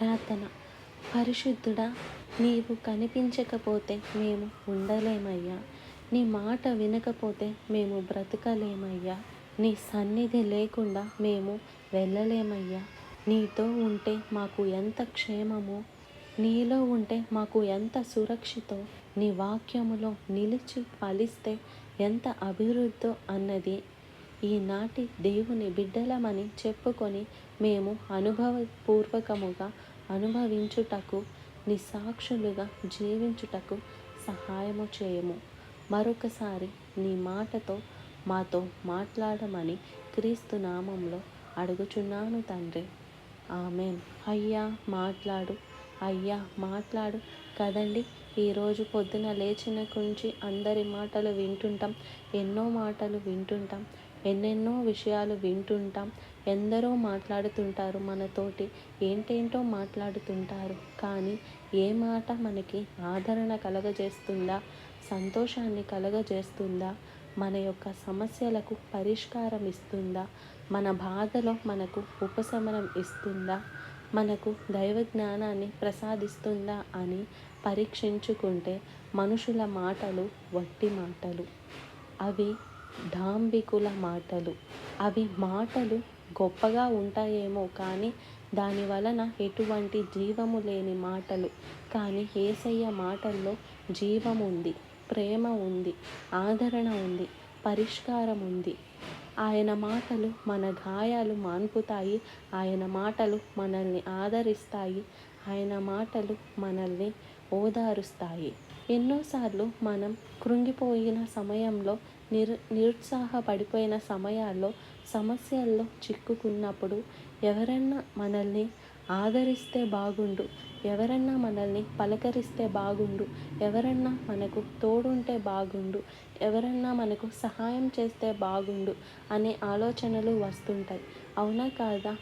ప్రార్థన. పరిశుద్ధుడా నీవు కనిపించకపోతే మేము ఉండలేమయ్యా. నీ మాట వినకపోతే మేము బ్రతకలేమయ్యా. నీ సన్నిధి లేకుండా మేము వెళ్ళలేమయ్యా. నీతో ఉంటే మాకు ఎంత క్షేమమో నీలో ఉంటే మాకు ఎంత సురక్షితో నీ వాక్యములో నిలిచి ఫలిస్తే ఎంత అభివృద్ధో అన్నది ఈనాటి దేవుని బిడ్డలమని చెప్పుకొని మేము అనుభవపూర్వకముగా అనుభవించుటకు నిస్సాక్షులుగా జీవించుటకు సహాయము చేయము. మరొకసారి నీ మాటతో మాతో మాట్లాడమని క్రీస్తు నామంలో అడుగుచున్నాను తండ్రి. ఆమెన్. అయ్యా మాట్లాడు. అయ్యా మాట్లాడు. కదండి ఈరోజు పొద్దున లేచిన గురించి అందరి మాటలు వింటుంటాం ఎన్నో మాటలు వింటుంటాం ఎన్నెన్నో విషయాలు వింటుంటాం. ఎందరో మాట్లాడుతుంటారు మనతోటి ఏంటేంటో మాట్లాడుతుంటారు. కానీ ఏ మాట మనకి ఆదరణ కలగజేస్తుందా సంతోషాన్ని కలగజేస్తుందా మన యొక్క సమస్యలకు పరిష్కారం ఇస్తుందా మన బాధలో మనకు ఉపశమనం ఇస్తుందా మనకు దైవ జ్ఞానాన్ని ప్రసాదిస్తుందా అని పరీక్షించుకుంటే మనుషుల మాటలు వట్టి మాటలు. అవి డాంబికుల మాటలు. అవి మాటలు గొప్పగా ఉంటాయేమో కానీ దాని వలన ఎటువంటి జీవము లేని మాటలు. కానీ ఏసయ్య మాటల్లో జీవం ఉంది ప్రేమ ఉంది ఆదరణ ఉంది పరిష్కారం ఉంది ఆయన మాటలు మన గాయాలు మాన్పుతాయి. ఆయన మాటలు మనల్ని ఆదరిస్తాయి. ఆయన మాటలు మనల్ని ఓదారుస్తాయి. ఎన్నోసార్లు మనం కృంగిపోయిన సమయంలో నిరు నిరుత్సాహపడిపోయిన సమయాల్లో సమస్యల్లో చిక్కుకున్నప్పుడు ఎవరన్నా మనల్ని ఆదరిస్తే బాగుండు. ఎవరన్నా మనల్ని పలకరిస్తే బాగుండు. ఎవరన్నా మనకు తోడుంటే బాగుండు. ఎవరన్నా మనకు సహాయం చేస్తే బాగుండు అనే ఆలోచనలు వస్తుంటాయి. అవునా కాదా?